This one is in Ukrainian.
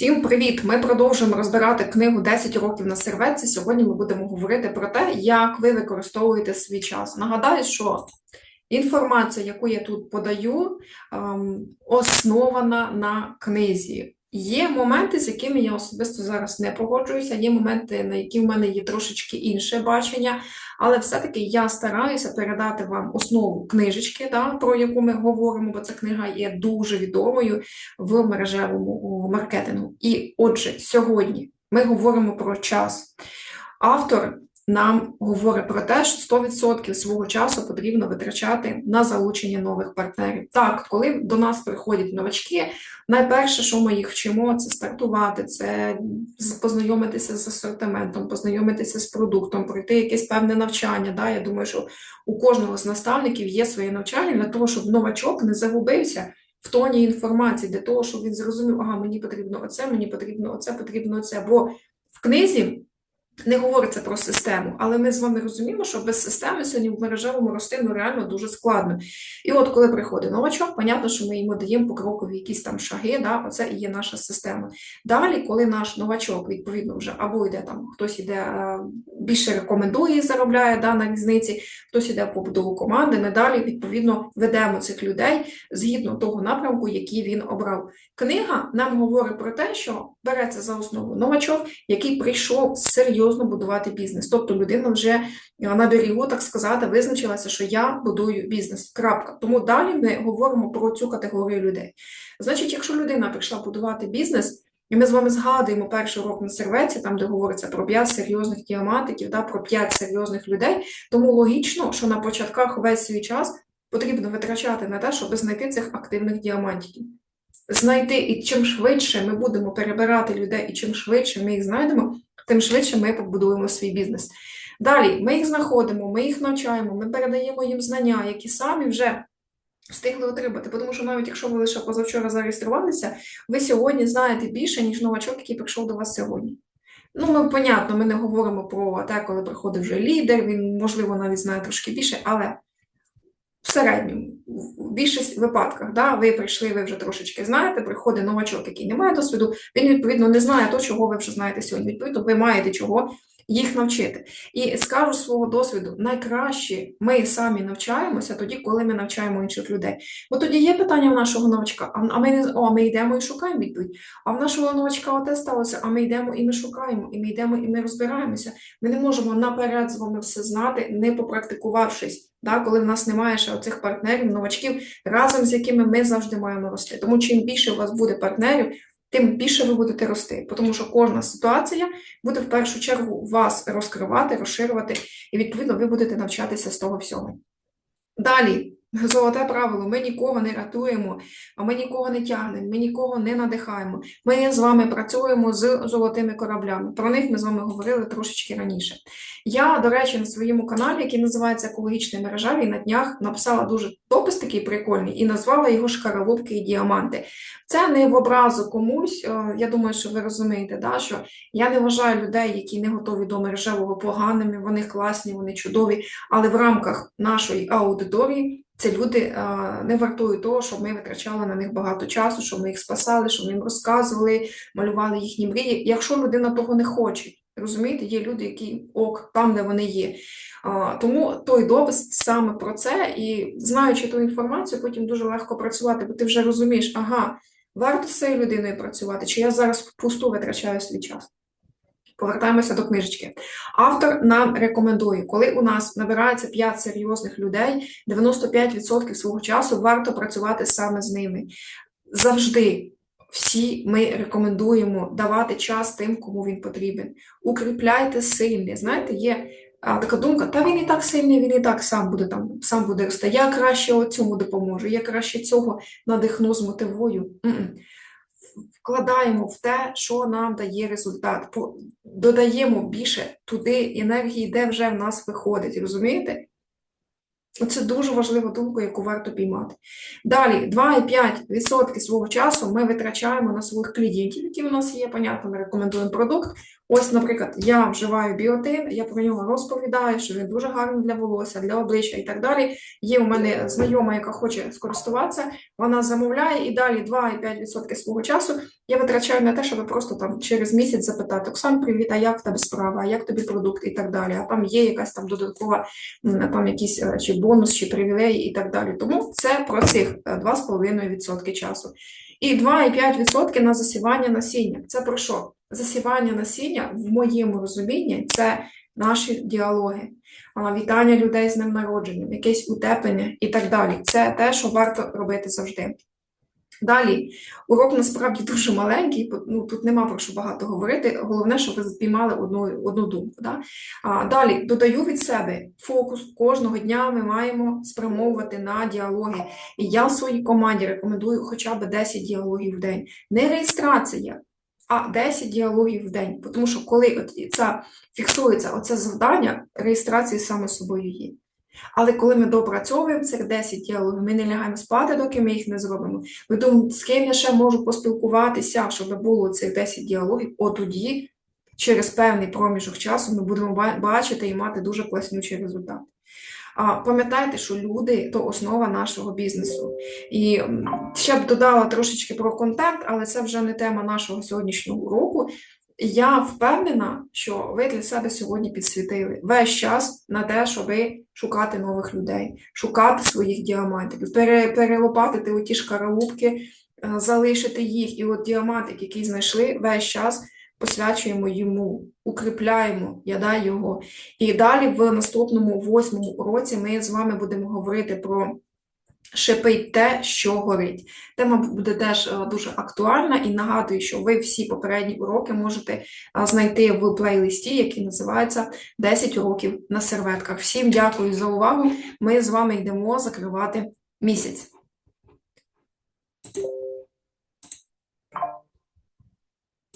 Всім привіт! Ми продовжуємо розбирати книгу «10 років на серветці. Сьогодні ми будемо говорити про те, як ви використовуєте свій час. Нагадаю, що інформація, яку я тут подаю, ем, основана на книзі. Є моменти, з якими я особисто зараз не погоджуюся, є моменти, на які в мене є трошечки інше бачення, але все-таки я стараюся передати вам основу книжечки, да, про яку ми говоримо, бо ця книга є дуже відомою в мережевому маркетингу. І отже, сьогодні ми говоримо про час. Автор нам говорить про те, що 100% свого часу потрібно витрачати на залучення нових партнерів. Так, коли до нас приходять новачки, найперше, що ми їх вчимо, це стартувати, це познайомитися з асортиментом, познайомитися з продуктом, пройти якесь певне навчання. Да? Я думаю, що у кожного з наставників є своє навчання для того, щоб новачок не загубився. В тоні інформації для того, щоб він зрозумів, ага, мені потрібно оце, мені потрібно оце, потрібно оце. Бо в книзі не говориться про систему, але ми з вами розуміємо, що без системи сьогодні в мережевому рости ну, реально дуже складно. І от коли приходить новачок, понятно, що ми йому даємо покрокові якісь там шаги, да, оце і є наша система. Далі, коли наш новачок, відповідно, вже або йде там, хтось йде більше рекомендує і заробляє да, на різниці, хтось йде в побудову команди, ми далі, відповідно, ведемо цих людей згідно того напрямку, який він обрав. Книга нам говорить про те, що береться за основу новачок, який прийшов серйозно будувати бізнес. Тобто людина вже на берегу, так сказати, визначилася, що я будую бізнес. Крапка. Тому далі ми говоримо про цю категорію людей. Значить, якщо людина прийшла будувати бізнес, і ми з вами згадуємо перший урок на серветці, там де говориться про п'ять серйозних діаматиків, да, про п'ять серйозних людей, тому логічно, що на початках весь свій час потрібно витрачати на те, щоб знайти цих активних діамантів. Знайти, і чим швидше ми будемо перебирати людей, і чим швидше ми їх знайдемо, тим швидше ми побудуємо свій бізнес. Далі ми їх знаходимо, ми їх навчаємо, ми передаємо їм знання, які самі вже встигли отримати. Тому що навіть якщо ви лише позавчора зареєструвалися, ви сьогодні знаєте більше, ніж новачок, який прийшов до вас сьогодні. Ну, ми, понятно, ми не говоримо про те, коли приходить вже лідер, він, можливо, навіть знає трошки більше, але в середньому, в більшість випадках, да, ви прийшли, ви вже трошечки знаєте, приходить новачок, який не має досвіду, він, відповідно, не знає того, чого ви вже знаєте сьогодні. Відповідно, ви маєте чого їх навчити. І скажу свого досвіду, найкраще ми самі навчаємося тоді, коли ми навчаємо інших людей. Бо тоді є питання в нашого новачка, а ми не о, ми йдемо і шукаємо відповідь. А в нашого новачка оте сталося, а ми йдемо і ми шукаємо, і ми йдемо і ми розбираємося. Ми не можемо наперед з вами все знати, не попрактикувавшись. Да, коли в нас немає ще оцих партнерів, новачків, разом з якими ми завжди маємо рости. Тому чим більше у вас буде партнерів, тим більше ви будете рости, тому що кожна ситуація буде в першу чергу вас розкривати, розширювати, і, відповідно, ви будете навчатися з того всього. Далі. Золоте правило, ми нікого не рятуємо, а ми нікого не тягнемо, ми нікого не надихаємо. Ми з вами працюємо з золотими кораблями. Про них ми з вами говорили трошечки раніше. Я, до речі, на своєму каналі, який називається Екологічний мережевий, на днях написала дуже допис такий прикольний і назвала його Шкаралупки і діаманти. Це не в образу комусь. Е, я думаю, що ви розумієте, да, що я не вважаю людей, які не готові до мережевого поганими, вони класні, вони чудові, але в рамках нашої аудиторії. Це люди а, не вартують того, щоб ми витрачали на них багато часу, щоб ми їх спасали, щоб ми їм розказували, малювали їхні мрії. Якщо людина того не хоче, розумієте, є люди, які ок, там, де вони є. Тому той допис саме про це, і знаючи ту інформацію, потім дуже легко працювати, бо ти вже розумієш, ага, варто з цією людиною працювати, чи я зараз впусту витрачаю свій час. Повертаємося до книжечки. Автор нам рекомендує, коли у нас набирається 5 серйозних людей, 95% свого часу варто працювати саме з ними. Завжди всі ми рекомендуємо давати час тим, кому він потрібен. Укріпляйте сильні. Знаєте, є така думка, та він і так сильний, він і так сам буде там, сам буде рости. Я краще цьому допоможу, я краще цього надихну, змотивую. М -м вкладаємо в те, що нам дає результат, додаємо більше туди енергії, де вже в нас виходить, розумієте? Це дуже важлива думка, яку варто піймати. Далі, 2,5% свого часу ми витрачаємо на своїх клієнтів, які у нас є, понятно, ми рекомендуємо продукт. Ось, наприклад, я вживаю біотин, я про нього розповідаю, що він дуже гарний для волосся, для обличчя і так далі. Є у мене знайома, яка хоче скористуватися, вона замовляє і далі 2,5% свого часу я витрачаю на те, щоб просто там через місяць запитати: Оксан, привіт, а як в тебе справа, а як тобі продукт і так далі. А там є якась там додаткова, там якийсь е, чи бонус, чи привілей і так далі. Тому це про цих е, 2,5% часу. І 2,5% на засівання насіння. Це про що? Засівання насіння, в моєму розумінні, це наші діалоги, вітання людей з днем народження, якесь утеплення і так далі. Це те, що варто робити завжди. Далі, урок насправді дуже маленький, ну, тут нема про що багато говорити. Головне, щоб ви спіймали одну, одну думку. Да? А, далі, додаю від себе фокус. Кожного дня ми маємо спрямовувати на діалоги. І я в своїй команді рекомендую хоча б 10 діалогів в день. Не реєстрація, а 10 діалогів в день. Тому що коли от це фіксується оце завдання, реєстрації саме собою є. Але коли ми допрацьовуємо цих 10 діалогів, ми не лягаємо спати, доки ми їх не зробимо. Ми думаємо, з ким я ще можу поспілкуватися, щоб було цих 10 діалогів, от тоді, через певний проміжок часу, ми будемо бачити і мати дуже класнючий результат. Пам'ятайте, що люди то основа нашого бізнесу. І ще б додала трошечки про контент, але це вже не тема нашого сьогоднішнього уроку. Я впевнена, що ви для себе сьогодні підсвітили весь час на те, щоб шукати нових людей, шукати своїх діамантів, пере, перелопатити оті шкаралупки, е, залишити їх. І от діамантик, який знайшли, весь час посвячуємо йому, укріпляємо, яда його. І далі в наступному восьмому уроці ми з вами будемо говорити про шипить те, що горить. Тема буде теж е, дуже актуальна і нагадую, що ви всі попередні уроки можете е, знайти в плейлисті, який називається 10 уроків на серветках. Всім дякую за увагу. Ми з вами йдемо закривати місяць.